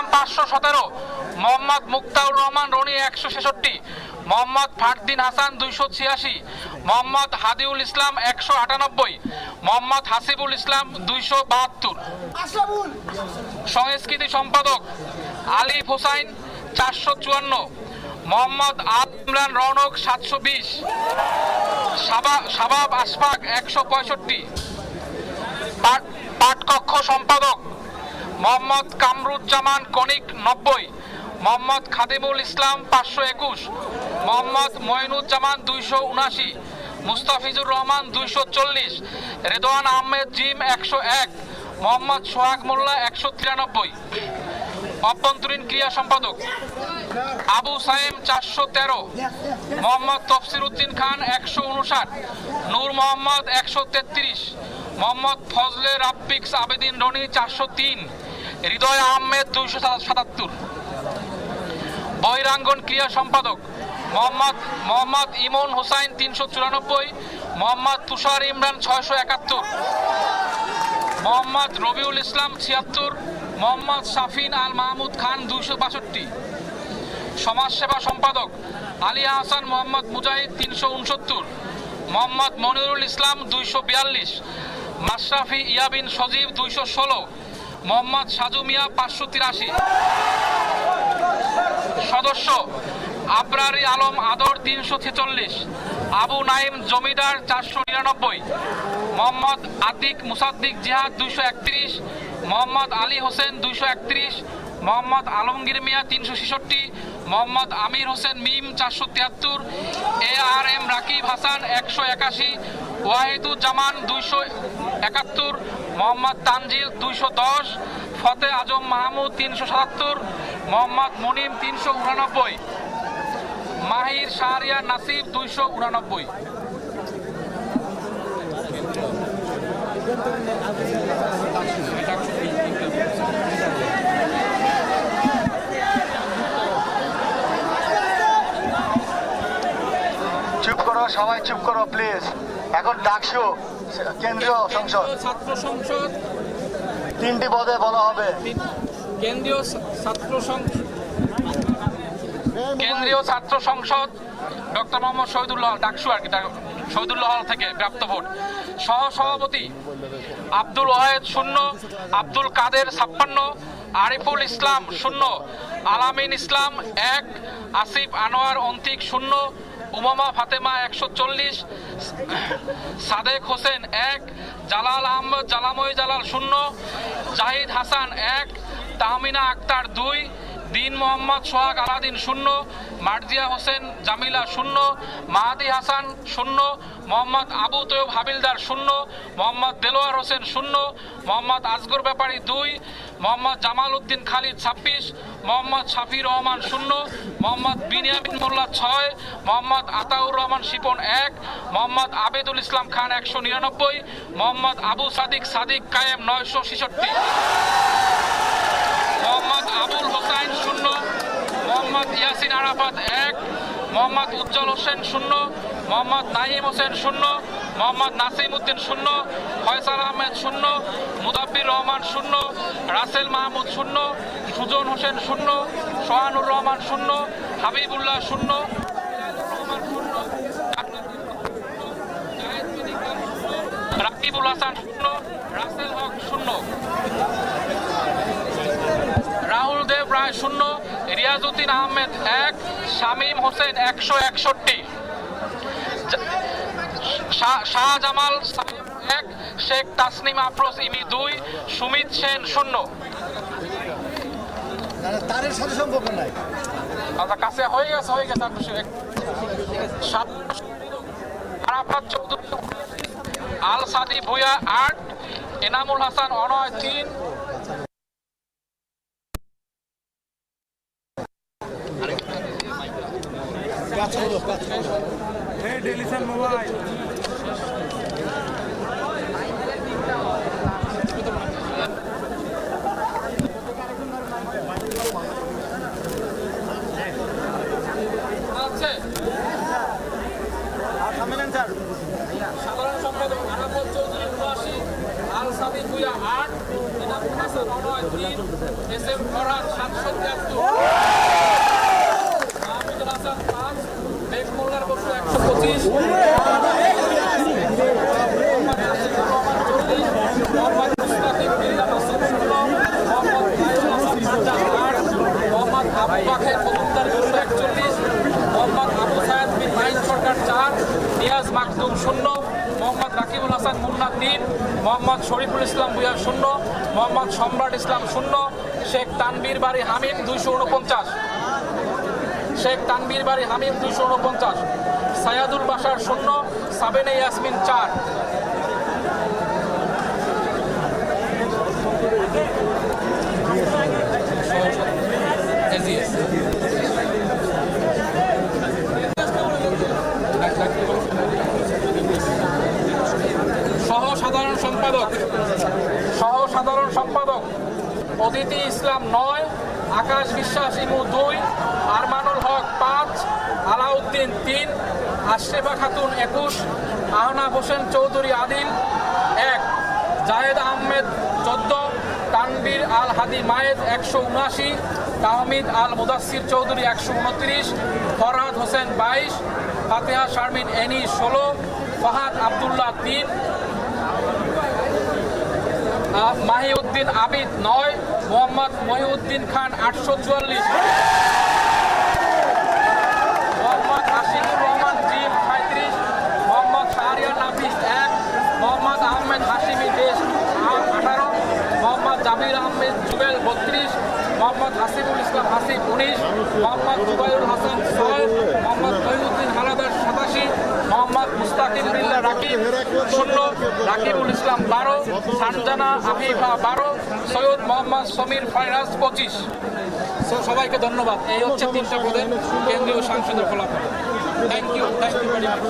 ইসলাম পাঁচশো সতেরো। মোহাম্মদ মুক্তাউর রহমান, রনি একশো ছেষট্টি। মোহাম্মদ ফারদিন হাসান দুইশো ছিয়াশি। মোহাম্মদ হাদিউল ইসলাম একশো আটানব্বই। মোহাম্মদ হাসিবুল ইসলাম দুইশো বাহাত্তর। সংস্কৃতি সম্পাদক আলিফ হোসাইন চারশো চুয়ান্ন। মোহাম্মদ আল ইমরান রৌনক সাতশো বিশ। শাবাব আশফাক একশো পঁয়ষট্টি। পাঠ পাঠকক্ষ সম্পাদক মোহাম্মদ কামরুজ্জামান কনিক নব্বই, মোহাম্মদ খাদিমুল ইসলাম পাঁচশো একুশ, মোহাম্মদ মঈনুজ্জামান দুইশো উনাশি, মুস্তাফিজুর রহমান দুইশো চল্লিশ রেদোয়ান আহমেদ জিম একশো এক, মোহাম্মদ সোহাগ মোল্লা একশো তিরানব্বই। অভ্যন্তরীণ ক্রিয়া সম্পাদক, আবু সাইম চারশো তেরো, মোহাম্মদ তফসির উদ্দিন খান একশো উনষাট, নূর মোহাম্মদ একশো তেত্রিশ, মোহাম্মদ ফজলে রাব্বিক্স আবেদিন রনি চারশো তিন হৃদয় আহমেদ দুইশো সাতাত্তর। বহিরাঙ্গন ক্রিয়া সম্পাদক মোহাম্মদ মোহাম্মদ ইমন হোসাইন তিনশো চুরানব্বই, মোহাম্মদ তুষার ইমরান ছয়শো একাত্তর, মোহাম্মদ রবিউল ইসলাম ছিয়াত্তর, মোহাম্মদ শাফিন আল মাহমুদ খান দুইশো বাষট্টি। সমাজসেবা সম্পাদক আলী হাসান মোহাম্মদ মুজাহিদ তিনশো উনসত্তর, মোহাম্মদ মনিরুল ইসলাম দুইশো বিয়াল্লিশ, মাশরাফি ইয়াবিন সজীব দুইশো ষোলো মোহাম্মদ সাজু মিয়া পাঁচশো তিরাশি। সদস্য, আবরারি আলম আদর তিনশো ছেচল্লিশ। আবু নাইম জমিদার চারশো নিরানব্বই। মোহাম্মদ আতিক মুসাদ্দিক জিহাদ দুইশো একত্রিশ। মোহাম্মদ আলী হোসেন দুইশো একত্রিশ। মোহাম্মদ আলমগীর মিয়া তিনশো ছেষট্টি। মোহাম্মদ আমির হোসেন মিম চারশো তিয়াত্তর। A R M Rakib Hasan একশো একাশি। ওয়াহিদুজ্জামান দুইশো একাত্তর। মোহাম্মদ তানজিল দুইশো দশ ফতে আজম মাহমুদ তিনশো সাতাত্তর, মোহাম্মদ মনিম তিনশো উনানব্বই, মাহির শাহরিয়া নাসিব দুইশো উনানব্বই। চুপ করো, সবাই চুপ করো প্লিজ এখন ডাকশো কেন্দ্রীয় সংসদ। ছাত্র সংসদ। তিনটি পদে বলা হবে। কেন্দ্রীয় ছাত্র সংসদ কেন্দ্রীয় ছাত্র সংসদ ডক্টর মোহাম্মদ শহীদুল্লাহ ডাকসু আর কি শহীদুল্লাহ হল থেকে প্রাপ্ত ভোট। সহ সভাপতি আব্দুল ওয়াহেদ শূন্য আব্দুল কাদের ছাপ্পান্ন আরিফুল ইসলাম শূন্য আলামিন ইসলাম এক আসিফ আনোয়ার অন্তিক শূন্য উমামা ফাতেমা একশো চল্লিশ, সাদেক হোসেন এক, জালাল আহমদ, জালাময় জালাল শূন্য, জাহিদ হাসান এক, তাহমিনা আক্তার দুই দিন মোহাম্মদ সোহাগ আলাদিন শূন্য, মার্জিয়া হোসেন জামিলা শূন্য, মাহাদি হাসান শূন্য, মোহাম্মদ আবু তৈব হাবিলদার শূন্য, মোহাম্মদ দেলোয়ার হোসেন শূন্য, মোহাম্মদ আজগর ব্যাপারী দুই, মোহাম্মদ জামাল উদ্দিন খালিদ ছাব্বিশ, মোহাম্মদ শাফি রহমান শূন্য, মোহাম্মদ বিনিয়ামিন মোল্লা ছয়, মোহাম্মদ আতাউর রহমান শিপন এক, মোহাম্মদ আবেদুল ইসলাম খান একশো নিরানব্বই, মোহাম্মদ আবু সাদিক সাদিক কায়েম নয়শো ছেষট্টি মোহাম্মদ আবুল হোসাইন শূন্য মোহাম্মদ ইয়াসিন আরাফাত এক, মোহাম্মদ উজ্জ্বল হোসেন শূন্য, মোহাম্মদ নাহিম হোসেন শূন্য, মোহাম্মদ নাসিম উদ্দিন শূন্য, ফয়সাল আহমেদ শূন্য, মুদাব্বির রহমান শূন্য, রাসেল মাহমুদ শূন্য, সুজন হোসেন শূন্য, সোহানুর রহমান শূন্য, হাবিবুল্লাহ শূন্য রহমান শূন্য, রাকিবুল হাসান শূন্য, রাসেল হক শূন্য, রাহুল দেব রায় শূন্য রিয়াজউদ্দিন আহমেদ এক শামীম হোসেন একশো একষট্টি। শাহ- শাহজামাল এক শেখ তাসনিম আফরোজ ইমি দুই সুমিত সেন শূন্য। তারের সাথে সম্পর্ক নাই। আচ্ছা কাছে হয়ে গেছে হয়ে গেছে আপনি সাত আরাফাত চৌধুরী আল সাদি ভুয়া আট এনামুল হাসান অনয় তিন আছে সাধারণ সম্পাদক আরাফাত চৌধুরী উনআশি আল সাদি ভুয়া আট হাসান অনয় তিন এস এম ফরহাদ সাতশো তিয়াত্তর মাহমুদুল হাসান পাঁচ বেগ মোল্লার বসু একশো পঁচিশ মোহাম্মদ মুস্তাকিম বিল্লাহ মাসুদ ষোলো মোহাম্মদ নাইমুল হাসান সাজ্জাদ আট মোহাম্মদ আবু বাকের মজুমদার দুশো একচল্লিশ মোহাম্মদ আবু সায়েদ বিন মাইন সরকার চার নিয়াজ মাকদুম শূন্য মোহাম্মদ রাকিবুল হাসান মুন্না তিন মোহাম্মদ শরীফুল ইসলাম ভুইয়া শূন্য মোহাম্মদ সম্রাট ইসলাম শূন্য শেখ তানবীর বাড়ি হামিদ দুইশো উনপঞ্চাশ শেখ তানবীর বাড়ি হামিদ দুইশো উনপঞ্চাশ সায়াদুল বাসার শূন্য, সাবেনে ইয়াসমিন চার। সহ সাধারণ সম্পাদক সহ সাধারণ সম্পাদক, অদিতি ইসলাম নয় আকাশ বিশ্বাস, ইমু দুই, আরমানুল হক পাঁচ, আলাউদ্দিন তিন, আশরেফা খাতুন একুশ, আহনাফ হোসেন চৌধুরী আদিল এক, জায়েদ আহমেদ চোদ্দ তানবীর আল হাদি মায়েদ একশো উনআশি, তাহমিদ আল মুদাসির চৌধুরী একশো উনত্রিশ, ফরহাদ হোসেন বাইশ, ফাতেহা শারমিন এনি ষোলো, ফাহাদ আবদুল্লাহ তিন মাহিউদ্দিন আবিদ নয়, মোহাম্মদ মহিউদ্দিন খান আটশো চুয়াল্লিশ। মোহাম্মদ আশিকুর রহমান জিম সাঁত্রিশ মোহাম্মদ শাহরিয়ার নাফিস এক, মোহাম্মদ আহমেদ হাসিমি দেশ আঠারো, মোহাম্মদ জামির আহমেদ জুবেল বত্রিশ, মোহাম্মদ হাসিবুল ইসলাম হাসিব উনিশ, মোহাম্মদ জুবাইরুল হাসান ছয়, মোহাম্মদ মোহাম্মদ মুস্তাকিম বিল্লাহ রাকিব শূন্য রাকিবুল ইসলাম বারো সানজানা আফিফা বারো সৈয়দ মোহাম্মদ সমীর ফাইরাজ পঁচিশ সবাইকে ধন্যবাদ এই হচ্ছে তিনটা পদের কেন্দ্রীয় সাংসদের ফলাফল thank you thank you very much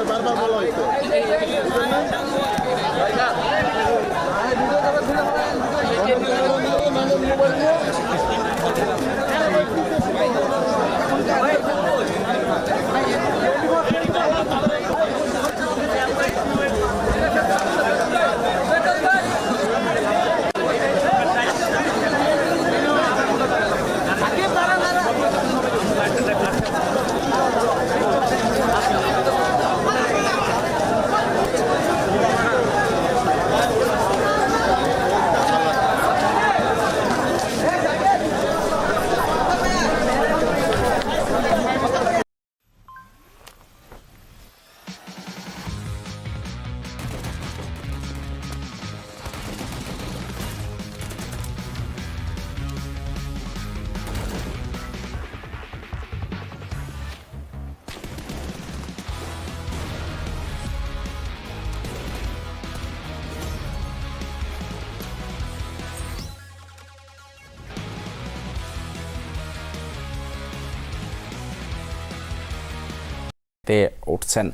বারবার বলা হয়েছে তে উঠছেন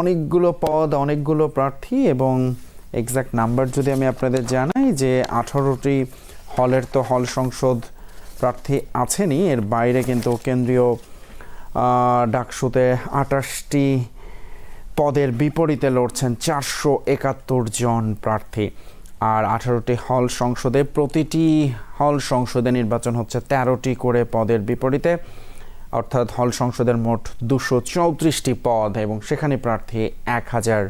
অনেকগুলো পদ, অনেকগুলো প্রার্থী এবং এক্স্যাক্ট নাম্বার যদি আমি আপনাদের জানাই যে আঠারোটি হলের তো হল সংসদ প্রার্থী আছেনই, এর বাইরে কিন্তু কেন্দ্রীয় ডাকসুতে আটাশটি পদের বিপরীতে লড়ছেন চারশো একাত্তর জন প্রার্থী। আর আঠারোটি হল সংসদে প্রতিটি হল সংসদে নির্বাচন হচ্ছে তেরোটি করে পদের বিপরীতে। অর্থাৎ হল সংসদের মোট দুশো চৌত্রিশটি পদ এবং সেখানে প্রার্থী এক হাজার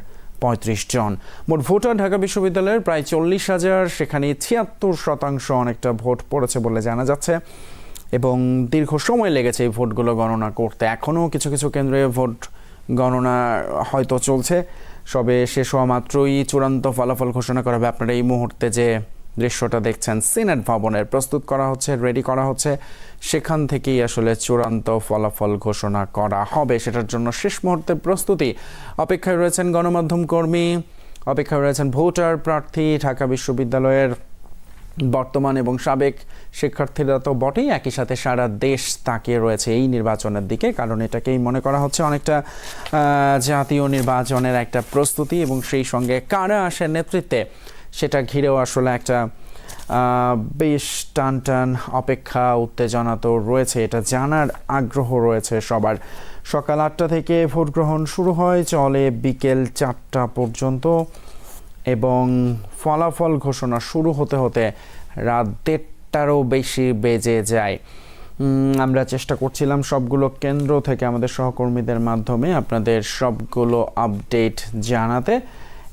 পঁয়ত্রিশ জন। মোট ভোটার ঢাকা বিশ্ববিদ্যালয়ের, প্রায় চল্লিশ হাজার, সেখানে ছিয়াত্তর শতাংশ অনেকটা ভোট পড়েছে বলে জানা যাচ্ছে এবং দীর্ঘ সময় লেগেছে এই ভোটগুলো গণনা করতে। এখনও কিছু কিছু কেন্দ্রে ভোট গণনা হয়তো চলছে সবে শেষ হওয়া মাত্রই চূড়ান্ত ফলাফল ঘোষণা করা হবে। আপনারা এই মুহূর্তে যে দৃশ্যটা দেখছেন সিনেট ভবনের। প্রস্তুত করা হচ্ছে, রেডি করা হচ্ছে। সেখান থেকেই আসলে চূড়ান্ত ফলাফল ঘোষণা করা হবে। সেটার জন্য শেষ মুহূর্তে প্রস্তুতি। অপেক্ষায় রয়েছেন গণমাধ্যম কর্মী, অপেক্ষায় রয়েছেন ভোটার প্রার্থী, ঢাকা বিশ্ববিদ্যালয়ের বর্তমান এবং সাবেক শিক্ষার্থীরা তো বটেই একই সাথে সারা দেশ তাকিয়ে রয়েছে এই নির্বাচনের দিকে, কারণ এটাকেই মনে করা হচ্ছে অনেকটা জাতীয় নির্বাচনের একটা প্রস্তুতি এবং সেই সঙ্গে কারা আসে নেতৃত্বে? সেটা ঘিরেও আসলে একটা বেশ টান টান অপেক্ষা, উত্তেজনা তো রয়েছে। এটা জানার আগ্রহ রয়েছে সবার। সকাল আটটা থেকে ভোট গ্রহণ শুরু হয়, চলে বিকেল চারটা পর্যন্ত এবং ফলাফল ঘোষণা শুরু হতে হতে রাত দেড়টারও বেশি বেজে যায়। আমরা চেষ্টা করছিলাম সবগুলো কেন্দ্র থেকে আমাদের সহকর্মীদের মাধ্যমে আপনাদের সবগুলো আপডেট জানাতে।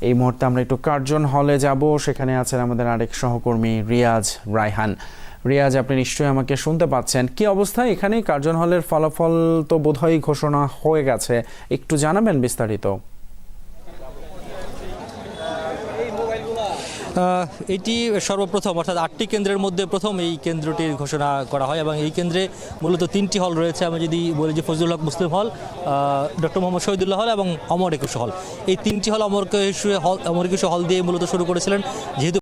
এই মুহূর্তে আমরা একটু কার্জন হলে যাব। সেখানে আছেন আমাদের আরেক সহকর্মী রিয়াজ রায়হান। রিয়াজ, আপনি নিশ্চয়ই আমাকে শুনতে পাচ্ছেন। কি অবস্থা? এখানে কার্জন হলের ফলাফল তো বোধহয় ঘোষণা হয়ে গেছে। একটু জানাবেন বিস্তারিত। এটি সর্বপ্রথম, অর্থাৎ আটটি কেন্দ্রের মধ্যে প্রথম এই কেন্দ্রটির ঘোষণা করা হয় এবং এই কেন্দ্রে মূলত তিনটি হল রয়েছে। আমি যদি বলি যে ফজলুল হক মুসলিম হল ডক্টর মোহাম্মদ শহীদুল্লাহ হল এবং অমর একুশ হল। এই তিনটি হল অমর হল, অমর একুশ হল দিয়ে মূলত শুরু করেছিলেন। যেহেতু